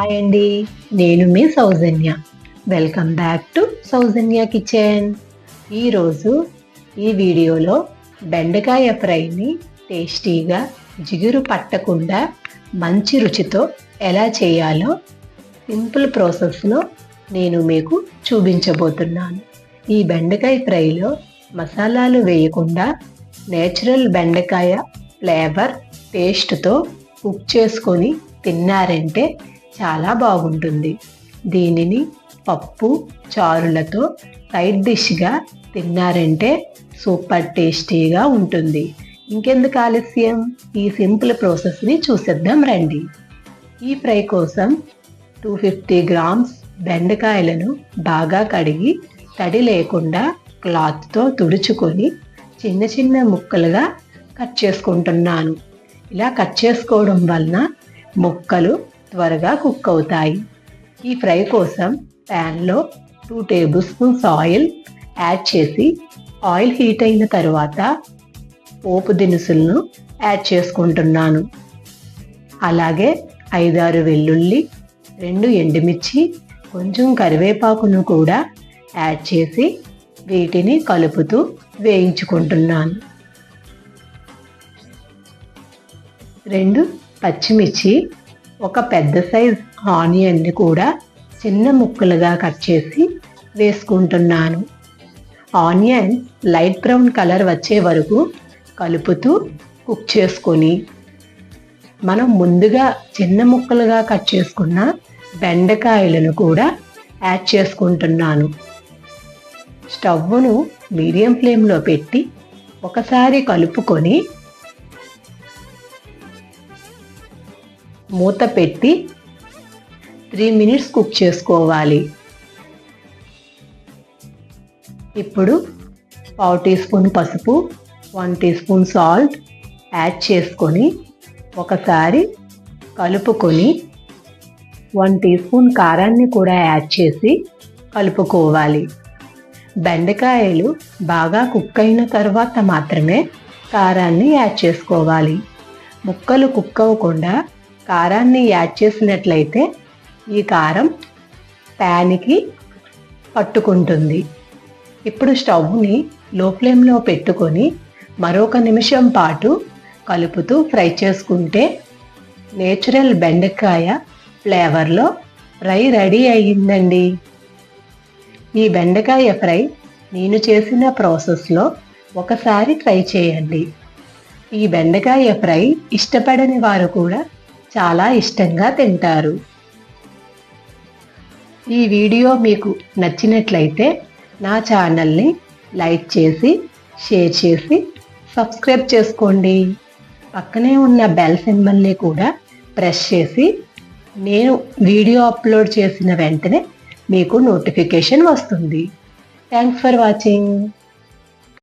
Hi అండి. నేను మీ Soujanya. Welcome back to Soujanya kitchen ఈరోజు ఈ వీడియోలో బెండకాయ ఫ్రైని టేస్టీగా జిగురు పట్టకుండా మంచి రుచితో ఎలా చేయాలో సింపుల్ ప్రాసెస్లో నేను మీకు చూపించబోతున్నాను. ఈ బెండకాయ ఫ్రైలో మసాలాలు వేయకుండా నేచురల్ బెండకాయ ఫ్లేవర్ టేస్ట్తో కుక్ చేసుకొని తిన్నారంటే చాలా బాగుంటుంది. దీనిని పప్పు చారులతో సైడ్ డిష్గా తిన్నారంటే సూపర్ టేస్టీగా ఉంటుంది. ఇంకెందుకు ఆలస్యం? ఈ సింపుల్ ప్రాసెస్ని చూసేద్దాం రండి. ఈ ఫ్రై కోసం టూ ఫిఫ్టీ గ్రామ్స్ బెండకాయలను బాగా కడిగి తడి లేకుండా క్లాత్తో తుడుచుకొని చిన్న చిన్న ముక్కలుగా కట్ చేసుకుంటున్నాను. ఇలా కట్ చేసుకోవడం వలన ముక్కలు త్వరగా కుక్ అవుతాయి. ఈ ఫ్రై కోసం ప్యాన్లో two tablespoons oil add చేసి ఆయిల్ హీట్ అయిన తర్వాత పోపు దినుసులను యాడ్ చేసుకుంటున్నాను. అలాగే ఐదారు వెల్లుల్లి రెండు ఎండుమిర్చి కొంచెం కరివేపాకును కూడా యాడ్ చేసి వీటిని కలుపుతూ వేయించుకుంటున్నాను. రెండు పచ్చిమిర్చి ఒక పెద్ద సైజ్ ఆనియన్ని కూడా చిన్న ముక్కలుగా కట్ చేసి వేసుకుంటున్నాను. ఆనియన్ లైట్ బ్రౌన్ కలర్ వచ్చే వరకు కలుపుతూ కుక్ చేసుకొని మనం ముందుగా చిన్న ముక్కలుగా కట్ చేసుకున్న బెండకాయలను కూడా యాడ్ చేసుకుంటున్నాను. స్టవ్ను మీడియం ఫ్లేమ్లో పెట్టి ఒకసారి కలుపుకొని మూత పెట్టి త్రీ మినిట్స్ కుక్ చేసుకోవాలి. ఇప్పుడు పావు టీ స్పూన్ పసుపు one teaspoon salt add చేసుకొని ఒకసారి కలుపుకొని వన్ టీ స్పూన్ కారాన్ని కూడా యాడ్ చేసి కలుపుకోవాలి. బెండకాయలు బాగా కుక్ అయిన తర్వాత మాత్రమే కారాన్ని యాడ్ చేసుకోవాలి. ముక్కలు కుక్ అవ్వకుండా కారాన్ని యాడ్ చేసినట్లయితే ఈ కారం ప్యాన్కి పట్టుకుంటుంది. ఇప్పుడు స్టవ్ని లో ఫ్లేమ్లో పెట్టుకొని మరొక నిమిషం పాటు కలుపుతూ ఫ్రై చేసుకుంటే నేచురల్ బెండకాయ ఫ్లేవర్లో ఫ్రై రెడీ అయ్యిందండి. ఈ బెండకాయ ఫ్రై నేను చేసిన ప్రాసెస్లో ఒకసారి ట్రై చేయండి. ఈ బెండకాయ ఫ్రై ఇష్టపడని వారు కూడా చాలా ఇష్టంగా తింటారు. ఈ వీడియో మీకు నచ్చినట్లయితే నా ఛానల్ని లైక్ చేసి షేర్ చేసి సబ్స్క్రైబ్ చేసుకోండి. పక్కనే ఉన్న బెల్ సింబల్ని కూడా ప్రెస్ చేసి నేను వీడియో అప్లోడ్ చేసిన వెంటనే మీకు నోటిఫికేషన్ వస్తుంది. Thanks for watching.